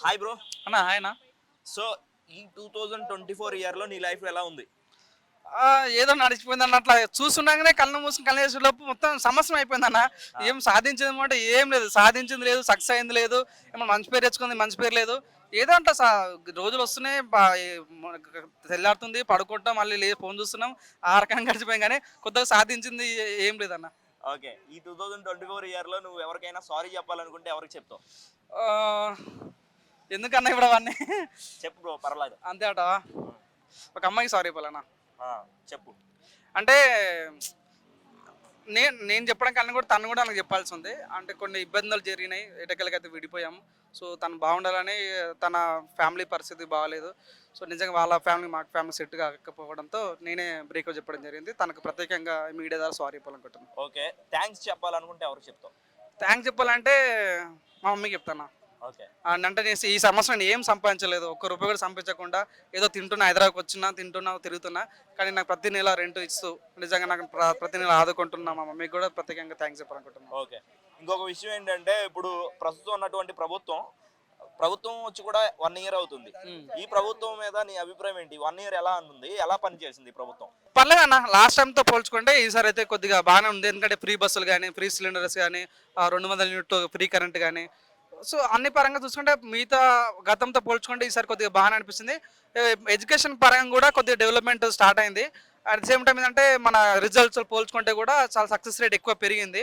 Hi bro అన్న ఆయన so ఈ టూ థౌజండ్ ట్వంటీ ఫోర్ ఇయర్లో నీ లైఫ్ ఎలా ఉంది? ఏదో నడిచిపోయింది అన్న అట్లా చూస్తుండగానే కళ్ళు మూసుకుని కళ్ళు వేసే లోపు మొత్తం సమస్య అయిపోయింది అన్న. ఏం సాధించింది అంటే ఏం లేదు. సాధించింది లేదు సక్సెస్ అయింది లేదు ఏమన్నా మంచి పేరు తెచ్చుకుంది మంచి పేరు లేదు. ఏదో అంట రోజులు వస్తున్నాయి తెల్లారుతుంది పడుకుంటాం మళ్ళీ లేదు ఫోన్ చూస్తున్నాం ఆ రకంగా గడిచిపోయాం కానీ కొత్తగా సాధించింది ఏ- లేదన్న. ఓకే ఈ టూ థౌజండ్ ట్వంటీ ఫోర్ ఇయర్లో నువ్వు ఎవరికైనా సారీ చెప్పాలనుకుంటే ఎవరికి చెప్తావు? ఎందుకన్నా ఇప్పుడు అవన్నీ? చెప్పు బ్రో పర్లేదు అంతే అట? ఒక అమ్మాయికి సారీ చెప్పాలన్నా. చెప్పు. అంటే నేను నేను చెప్పడం కన్నా కూడా తను కూడా నాకు చెప్పాల్సి ఉంది. అంటే కొన్ని ఇబ్బందులు జరిగినాయి ఎటకెళ్ళకైతే విడిపోయాము. సో తను బాగుండాలని తన ఫ్యామిలీ పరిస్థితి బాగాలేదు. సో నిజంగా వాళ్ళ ఫ్యామిలీ మా ఫ్యామిలీ సెట్ కాకపోవడంతో నేనే బ్రేకప్ చెప్పడం జరిగింది. తనకు ప్రత్యేకంగా మీడియా ద్వారా సారీ చెప్పాలనుకుంటున్నాను ఓకే థ్యాంక్స్ చెప్పాలనుకుంటే ఎవరికి చెప్తావు? థ్యాంక్స్ చెప్పాలంటే మా మమ్మీకి చెప్తాను? ఓకే. అంటే నేను ఈ సంవత్సరం ఏం సంపాదించలేదు. ఒక్క రూపాయి కూడా సంపాదించకుండా ఏదో తింటున్నా హైదరాబాద్కి వచ్చినా తింటున్నా తిరుగుతున్నా. కానీ నాకు ప్రతి నెల రెంట్ ఇస్తూ నిజంగా నాకు ప్ర- ప్రతి నెల ఆదుకుంటున్నా మా మమ్మీకి కూడా ప్రత్యేకంగా థ్యాంక్స్ చెప్పాలనుకుంటున్నాను ఓకే. ఇంకొక విషయం ఏంటంటే ఇప్పుడు ప్రస్తుతం ఉన్నటువంటి ప్రభుత్వం ప్రభుత్వం వచ్చి కూడా వన్ ఇయర్ అవుతుంది. ఈ ప్రభుత్వం మీద నీ అభిప్రాయం ఏంటి? వన్ ఇయర్ ఎలా ఉంది? ఎలా పనిచేసింది ఈ ప్రభుత్వం? పర్లేదు అన్న లాస్ట్ టైంతో పోల్చుకుంటే ఈసారి అయితే కొద్దిగా బాగానే ఉంది. ఎందుకంటే ఫ్రీ బస్సులు కానీ ఫ్రీ సిలిండర్స్ కానీ రెండు వందల యూనిట్ ఫ్రీ కరెంట్ కానీ సో అన్ని పరంగా చూసుకుంటే మిగతా గతంతో పోల్చుకుంటే ఈసారి కొద్దిగా బాగానే అనిపిస్తుంది. ఎడ్యుకేషన్ పరంగా కూడా కొద్దిగా డెవలప్మెంట్ స్టార్ట్ అయింది. అట్ సేమ్ టైం ఏంటంటే మన రిజల్ట్స్ పోల్చుకుంటే కూడా చాలా సక్సెస్ రేట్ ఎక్కువ పెరిగింది.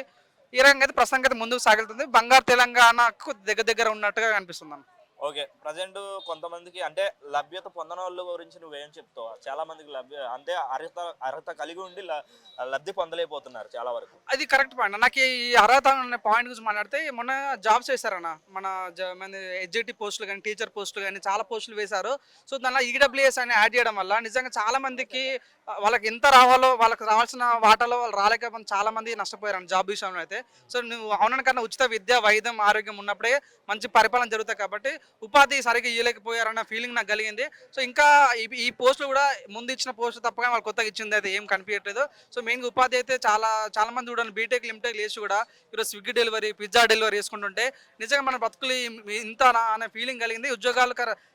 ఈ రకంగా అయితే ప్రస్తుతానికి అయితే ముందుకు సాగుతుంది. బంగారు తెలంగాణకు దగ్గర దగ్గర ఉన్నట్టుగా కనిపిస్తుంది ఓకే. ప్రజెంట్ కొంతమందికి అంటే లభ్యత పొందని వాళ్ళ గురించి నువ్వేం చెప్తావు? చాలా మందికి లభ్య అంటే అర్హత అర్హత కలిగి ఉండి ల- లబ్ధి పొందలేకపోతున్నారు చాలా వరకు. అది కరెక్ట్ పాయింట్. నాకు ఈ అర్హత అనే పాయింట్ గురించి మాట్లాడితే మొన్న జాబ్స్ వేశారన్న మన జ- మన ఎడ్జిటి పోస్టులు కానీ టీచర్ పోస్టులు కానీ చాలా పోస్టులు వేశారు. సో దానిలో ఈడబ్ల్యూఎస్ అని యాడ్ చేయడం వల్ల నిజంగా చాలా మందికి వాళ్ళకి ఎంత రావాలో వాళ్ళకి రావాల్సిన వాటాలో వాళ్ళు రాలేకపోతే చాలా మంది నష్టపోయారు జాబ్ విషయంలో అయితే. సో నువ్వు అవునని కన్నా ఉచిత విద్య వైద్యం ఆరోగ్యం ఉన్నప్పుడే మంచి పరిపాలన జరుగుతాయి కాబట్టి ఉపాధి సరిగ్గా ఇవ్వలేకపోయారన్న ఫీలింగ్ నాకు కలిగింది. సో ఇంకా ఈ- పోస్టులు కూడా ముందు ఇచ్చిన పోస్ట్ తప్పగా వాళ్ళు కొత్తగా ఇచ్చింది అయితే ఏం కనిపించట్లేదు. సో మెయిన్గా ఉపాధి అయితే చాలా చాలా మంది చూడండి బీటెక్ లిమిటెక్ లేచి కూడా ఈరోజు స్విగ్గీ డెలివరీ పిజ్జా డెలివరీ చేసుకుంటుంటే నిజంగా మన బతుకులు ఇంత అనే ఫీలింగ్ కలిగింది. ఉద్యోగాలు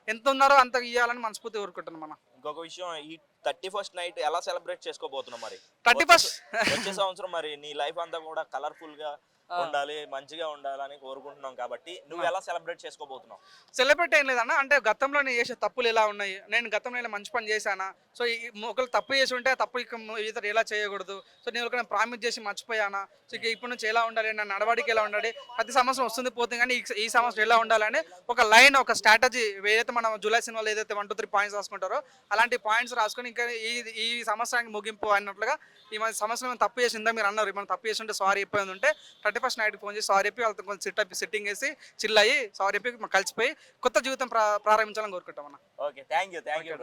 ఎంత ఉన్నారో అంత ఇవ్వాలని మనస్ఫూర్తి కోరుకుంటున్నాం మనం ఇంకొక విషయం ఈ థర్టీ ఫస్ట్ నైట్ ఎలా సెలబ్రేట్ చేసుకోబోతున్నావు మరి? Thirty first. వచ్చే సంవత్సరం మరి నీ లైఫ్ అంతా కూడా కలర్ఫుల్గా ఉండాలి మంచిగా ఉండాలని కోరుకుంటున్నాం కాబట్టి నువ్వు ఎలా సెలబ్రేట్ చేసుకోబోతున్నావు? సెలబ్రేట్ ఏం లేదన్న అంటే గతంలో నేను చేసే తప్పులు ఎలా ఉన్నాయి? నేను గతంలో ఇలా మంచి పని చేశానా? సో ఈ- ఒకళ్ళు తప్పు చేసి ఉంటే ఆ తప్పు ఇతరు ఎలా చేయకూడదు? సో నేను ఒకరిని ప్రామిస్ చేసి మర్చిపోయానా? సో ఇప్పటి నుంచి ఎలా ఉండాలి? నా నడవడికి ఎలా ఉండాలి? ప్రతి సంవత్సరం వస్తుంది పోతుంది కానీ ఈ- ఈ సంవత్సరం ఎలా ఉండాలని ఒక లైన్ ఒక స్ట్రాటజీ ఏదైతే మనం జూలై సినిమాలో ఏదైతే వన్ టూ త్రీ పాయింట్స్ రాసుకుంటారో అలాంటి పాయింట్స్ రాసుకొని ఇంకా ఈ ఈ సంవత్సరానికి ముగింపు అన్నట్లుగా ఈ మన సంవత్సరం ఏమైనా తప్పు చేసిందా మీరు అన్నారు. మనం తప్పు చేసి ఉంటే సారీ అయిపోయింది ఉంటే థర్టీ ఫస్ట్ నైట్ ఫోన్ చేసి సారీ చెప్పి వాళ్ళతో కొంచెం సిట్ సిట్టింగ్ వేసి చిల్ అయ్యి సారీ చెప్పి కలిసిపోయి కొత్త జీవితం ప్రా ప్రారంభించాలని కోరుకుంటాం అన్న. Okay thank you thank you